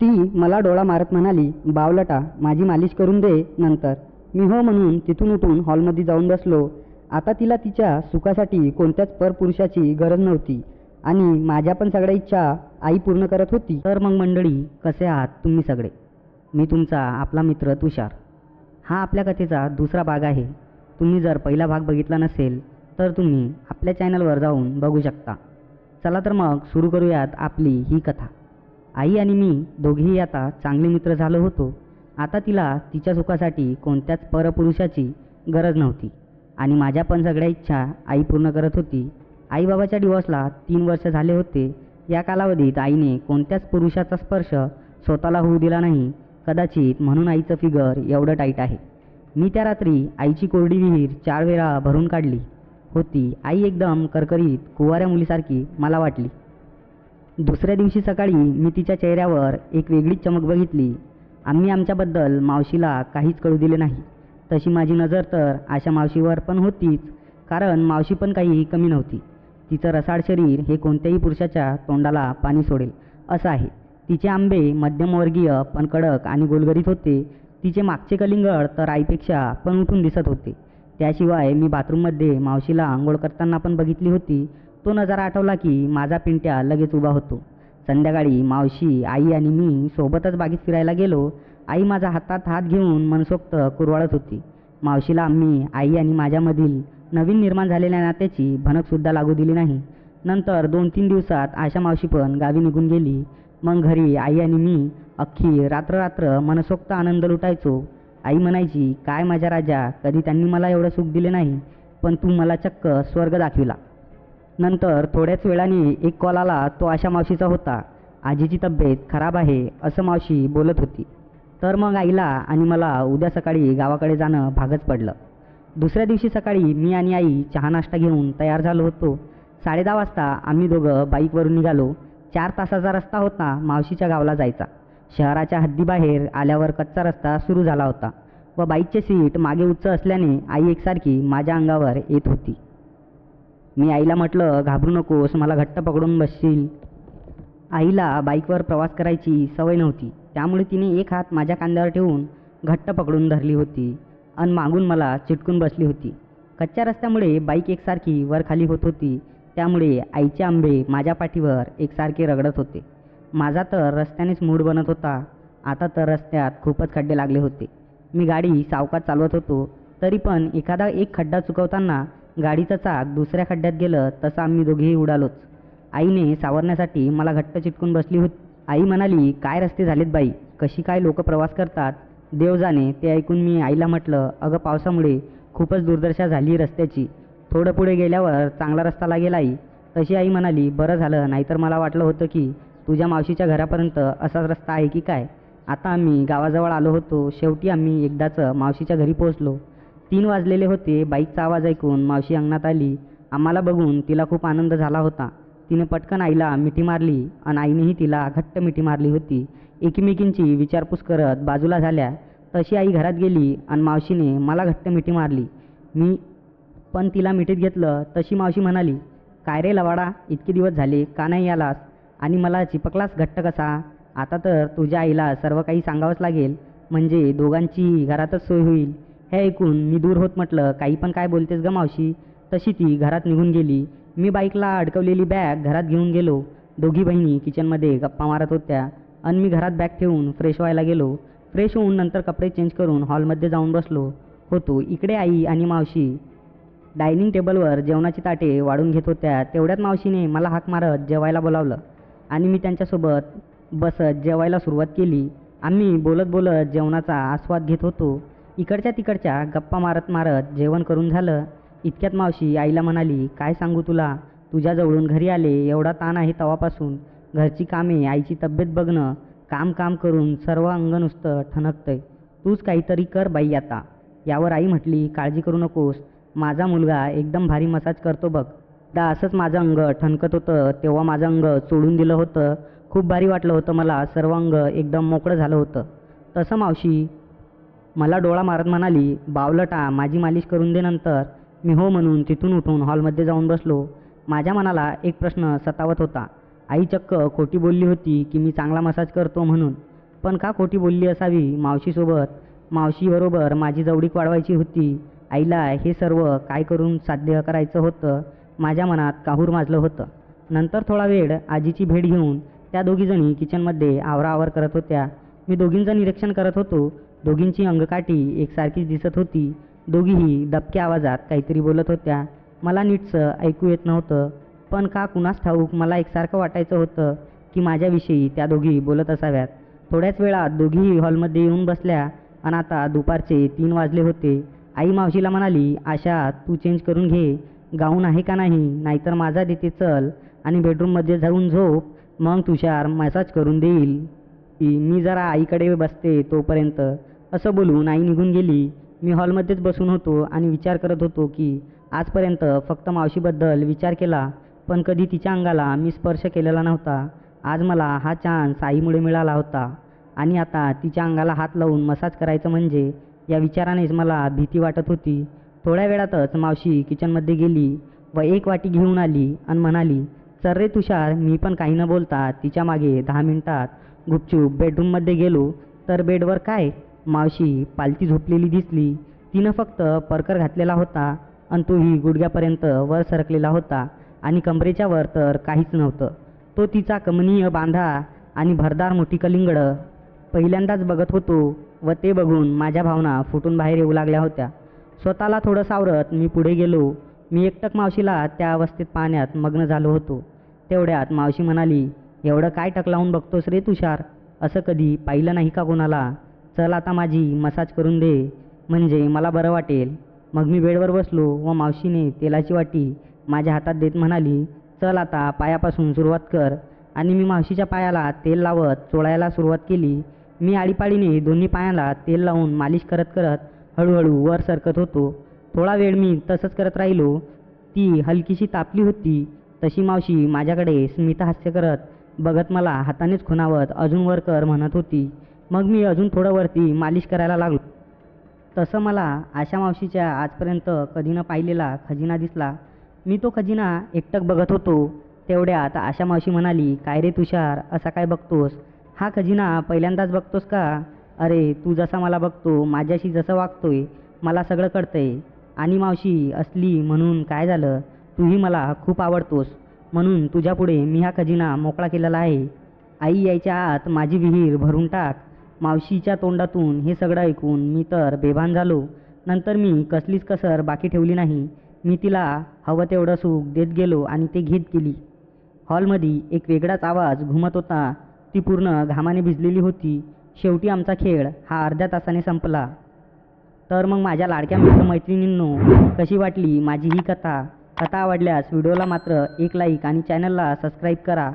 ती मला डोळा मारत म्हणाली बावलटा माझी मालिश करून दे नंतर. मी हो म्हणून तिथून उठून हॉलमध्ये जाऊन बसलो. आता तिला तिच्या सुखासाठी कोणत्याच परपुरुषाची गरज नव्हती आणि माझ्या पण सगळ्या इच्छा आई पूर्ण करत होती. तर मग मंडळी कसे आहात तुम्ही सगळे? मी तुमचा आपला मित्र तुषार. हा आपल्या कथेचा दुसरा भाग आहे. तुम्ही जर पहिला भाग बघितला नसेल तर तुम्ही आपल्या चॅनलवर जाऊन बघू शकता. चला तर मग सुरू करूयात आपली ही कथा. आई आणि मी दोघेही आता चांगले मित्र झालो होतो. आता तिला तिच्या सुखासाठी कोणत्याच परपुरुषाची गरज नव्हती. आणि माझ्या पण सगळ्या इच्छा आई पूर्ण करत होती. आईबाबाच्या डिवॉर्सला तीन वर्ष झाले होते. या कालावधीत आईने कोणत्याच पुरुषाचा स्पर्श स्वतःला होऊ दिला नाही. कदाचित म्हणून आईचं फिगर एवढं टाईट आहे. मी त्या रात्री आईची कोरडी विहीर चार वेळा भरून काढली. होती. आई एकदम करकरीत कुवाऱ्या मुलीसारखी मला वाटली. दुसऱ्या दिवशी सकाळी मी तिच्या चेहऱ्यावर एक वेगळीच चमक बघितली. आम्ही आमच्याबद्दल मावशीला काहीच कळू दिले नाही. तशी माझी नजर तर अशा मावशीवर पण होतीच कारण मावशी पण काही कमी नव्हती. तिचं रसाळ शरीर हे कोणत्याही पुरुषाच्या तोंडाला पाणी सोडेल असं आहे. तिचे आंबे मध्यमवर्गीय पण कडक आणि गोलगरीत होते. तिचे मागचे कलिंगड तर आईपेक्षा पण उठून दिसत होते. त्याशिवाय मी बाथरूममध्ये मावशीला आंघोळ करताना पण बघितली होती तो नजारा आठवला की माझा पिंट्या लगेच उभा होतो. संध्याकाळी मावशी आई आणि मी सोबतच बागेत फिरायला गेलो. आई माझा हातात हात घेऊन मनसोक्त कुरवाळत होती. मावशीला आम्ही आई आणि माझ्यामधील नवीन निर्माण झालेल्या नात्याची भनकसुद्धा लागू दिली नाही. नंतर दोन तीन दिवसात आशा मावशी पण गावी निघून गेली. मग घरी आई आणि मी अख्खी रात्र रात्र मनसोक्त आनंद लुटायचो. आई म्हणायची काय माझ्या राजा कधी त्यांनी मला एवढं सुख दिले नाही पण तू मला चक्क स्वर्ग दाखविला. नंतर थोड्याच वेळाने एक कॉल आला तो आशा मावशीचा होता. आजीची तब्येत खराब आहे असं मावशी बोलत होती. तर मग आईला आणि मला उद्या सकाळी गावाकडे जाणं भागच पडलं. दुसऱ्या दिवशी सकाळी मी आणि आई चहा नाश्ता घेऊन तयार झालो होतो. साडेदहा वाजता आम्ही दोघं बाईकवरून निघालो. चार तासाचा रस्ता होता मावशीच्या गावाला जायचा. शहराच्या हद्दीबाहेर आल्यावर कच्चा रस्ता सुरू झाला होता व बाईकचे सीट मागे उच्च असल्याने आई एकसारखी माझ्या अंगावर येत होती. मी आईला म्हटलं घाबरू नकोस मला घट्ट पकडून बसशील. आईला बाईकवर प्रवास करायची सवय नव्हती. त्यामुळे तिने एक हात माझ्या कांद्यावर ठेवून घट्ट पकडून धरली होती आणि मागून मला चिटकून बसली होती. कच्च्या रस्त्यामुळे बाईक एकसारखी वर खाली होत होती. त्यामुळे आईचे आंबे माझ्या पाठीवर एकसारखे रगडत होते. माझा तर रस्त्यानेच मूड बनत होता. आता तर रस्त्यात खूपच खड्डे लागले होते. मी गाडी सावकात चालवत होतो. तरी पण एखादा एक खड्डा चुकवताना गाडीचं चाक दुसऱ्या खड्ड्यात गेलं तसं आम्ही दोघेही उडालोच. आईने सावरण्यासाठी मला घट्ट चिटकून बसली होती. आई म्हणाली काय रस्ते झालेत बाई? कशी काय लोक प्रवास करतात? देव जाणे ते ऐकून मी आईला म्हटलं अगं पावसामुळे खूपच दुर्दशा झाली रस्त्याची. थोडं पुढे गेल्यावर चांगला रस्ता लागेल आई. तशी आई म्हणाली बरं झालं नाहीतर मला वाटलं होतं की तुझ्या मावशीच्या घरापर्यंत असाच रस्ता आहे की काय? आता आम्ही गावाजवळ आलो होतो. शेवटी आम्ही एकदाच मावशीच्या घरी पोहोचलो. तीन वाजलेले होते. बाईकचा आवाज ऐकून मावशी अंगणात आली. आम्हाला बघून तिला खूप आनंद झाला होता. तिने पटकन आईला मिठी मारली आणि आईनेही तिला घट्ट मिठी मारली होती. एकमेकींची विचारपूस करत बाजूला झाल्या. तशी आई घरात गेली आणि मावशीने मला घट्ट मिठी मारली. मी पण तिला मिठीत घेतलं. तशी मावशी म्हणाली काय रे लवाडा इतके दिवस झाले का नाही आलास? आणि मला चिपकलास घट्ट कसा? आता तर तुझ्या आईला सर्व काही सांगावंच लागेल. म्हणजे दोघांची घरातच सोय होईल. हे ऐकून मी दूर होत म्हटलं काही पण काय बोलतेस ग मावशी. तशी ती घरात निघून गेली. मी बाईकला अडकवलेली बॅग घरात घेऊन गेलो. दोघी बहिणी किचनमध्ये गप्पा मारत होत्या आणि मी घरात बॅग ठेवून फ्रेश व्हायला गेलो. फ्रेश होऊन नंतर कपडे चेंज करून हॉलमध्ये जाऊन बसलो. होतो इकडे आई आणि मावशी. डायनिंग टेबलवर जेवणाची ताटे वाढून घेत होत्या. तेवढ्यात मावशीने मला हाक मारत जेवायला बोलावलं आणि मी त्यांच्यासोबत बसत जेवायला सुरुवात केली. आम्ही बोलत बोलत जेवणाचा आस्वाद घेत होतो. इकडच्या तिकडच्या गप्पा मारत मारत जेवण करून झालं. इतक्यात मावशी आईला म्हणाली काय सांगू तुला? तुझ्याजवळून घरी आले एवढा ताण आहे तवापासून. घरची कामे आईची तब्येत बघणं काम काम करून सर्व अंग नुसतं ठणकतंय. तूच काहीतरी कर बाई आता. यावर आई म्हटली काळजी करू नकोस. माझा मुलगा एकदम भारी मसाज करतो बघ. दा असंच माझं अंग ठणकत होतं तेव्हा माझं अंग सोडून दिलं होतं. खूप भारी वाटलं होतं मला सर्व अंग एकदम मोकळं झालं होतं. तसं मावशी मला डोळा मारत म्हणाली बावलटा माझी मालिश करून दे नंतर. मी हो म्हणून तिथून उठून हॉलमध्ये जाऊन बसलो. माझ्या मनाला एक प्रश्न सतावत होता. आई चक्क खोटी बोलली होती की मी चांगला मसाज करतो म्हणून. पण का खोटी बोलली असावी मावशीसोबत? मावशीबरोबर माझी जवळीक वाढवायची होती. आईला हे सर्व काय करून साध्य करायचं होतं? माझ्या मनात काहूर माजलं होतं. नंतर थोडा वेळ आजीची भेट घेऊन त्या दोघीजणी किचनमध्ये आवराआवर करत होत्या. मी दोघींचं निरीक्षण करत होतो. दोघींची अंगकाठी एकसारखीच दिसत होती. दोघीही दबक्या आवाजात काहीतरी बोलत होत्या. मला नीटसं ऐकू येत नव्हतं. पण का कुणास ठाऊक मला एकसारखं वाटायचं होतं की माझ्याविषयी त्या दोघी बोलत असाव्यात. थोड्याच वेळात दोघीही हॉलमध्ये येऊन बसल्या आणि आता दुपारचे तीन वाजले होते. आई मावशीला म्हणाली आशा तू चेंज करून घे. गाऊन आहे का नाही? नाहीतर माझा देते चल आणि बेडरूममध्ये जाऊन झोप. मग तुषार मॅसाज करून देईल. की मी जरा आईकडे बसते तोपर्यंत. असं बोलून आई निघून गेली. मी हॉलमध्येच बसून होतो आणि विचार करत होतो की आजपर्यंत फक्त मावशीबद्दल विचार केला पण कधी तिच्या अंगाला मी स्पर्श केलेला नव्हता. आज मला हा चान्स आईमुळे मिळाला होता. आणि आता तिच्या अंगाला हात लावून मसाज करायचं म्हणजे या विचारानेच मला भीती वाटत होती. थोड्या वेळातच मावशी किचनमध्ये गेली व एक वाटी घेऊन आली आणि म्हणाली चल रे तुषार मी पण काही न बोलता तिच्यामागे दहा मिनिटात गुपचूप बेडरूममध्ये गेलो. तर बेडवर काय? मावशी पालती झोपलेली दिसली. तिनं फक्त परकर घातलेला होता आणि तोही गुडघ्यापर्यंत वर सरकलेला होता आणि कमरेच्या वर तर काहीच नव्हतं. तो तिचा कमनीय बांधा आणि भरदार मोठी कलिंगडं पहिल्यांदाच बघत होतो व ते बघून माझ्या भावना फुटून बाहेर येऊ लागल्या होत्या. स्वतःला थोडं सावरत मी पुढे गेलो. मी एकटक मावशीला त्या अवस्थेत पाहण्यात मग्न झालो होतो. तेवढ्यात मावशी म्हणाली एवढं काय टक लावून बघतोस रे तुषार? असं कधी पाहिलं नाही का कोणाला? चल आता माझी मसाज करून दे. म्हणजे मला बरं वाटेल. मग मी बेडवर बसलो व मावशीने तेलाची वाटी माझ्या हातात देत म्हणाली चल आता पायापासून सुरुवात कर. आणि मी मावशीच्या पायाला तेल लावत चोळायला सुरुवात केली. मी आळीपाळीने दोन्ही पायाला तेल लावून मालिश करत करत हळूहळू वर सरकत होतो. थोडा वेळ मी तसंच करत राहिलो. ती हलकीशी तापली होती. तशी मावशी माझ्याकडे स्मितहास्य करत बघत मला हातानेच खुणावत अजून वर कर म्हणत होती. मग मी अजून थोडं वरती मालिश करायला लागलो. तसं मला आशा मावशीच्या आजपर्यंत कधी न पाहिलेला खजिना दिसला. मी तो खजिना एकटक बघत होतो. तेवढ्यात आशा मावशी म्हणाली काय रे तुषार असा काय बघतोस? हा खजिना पहिल्यांदाच बघतोस का? अरे तू जसा मला बघतो माझ्याशी जसं वागतोय मला सगळं कळतंय. आणि मावशी असली म्हणून काय झालं? तूही मला खूप आवडतोस. म्हणून तुझ्यापुढे मी हा खजिना मोकळा केलेला आहे. आई यायच्या आत माझी विहीर भरून टाक. मावशीच्या तोंडातून हे सगळं ऐकून मी तर बेभान झालो. नंतर मी कसलीच कसर बाकी ठेवली नाही. मी तिला हवं तेवढं सुख देत गेलो आणि ते घेत गेली. हॉलमध्ये एक वेगळाच आवाज घुमत होता. ती पूर्ण घामाने भिजलेली होती. शेवटी आमचा खेळ हा अर्ध्या तासाने संपला. तर मग माझ्या लाडक्या मित्रमैत्रिणींनो कशी वाटली माझी ही कथा? कथा आवडल्यास व्हिडिओला मात्र एक लाईक आणि चॅनलला सबस्क्राईब करा.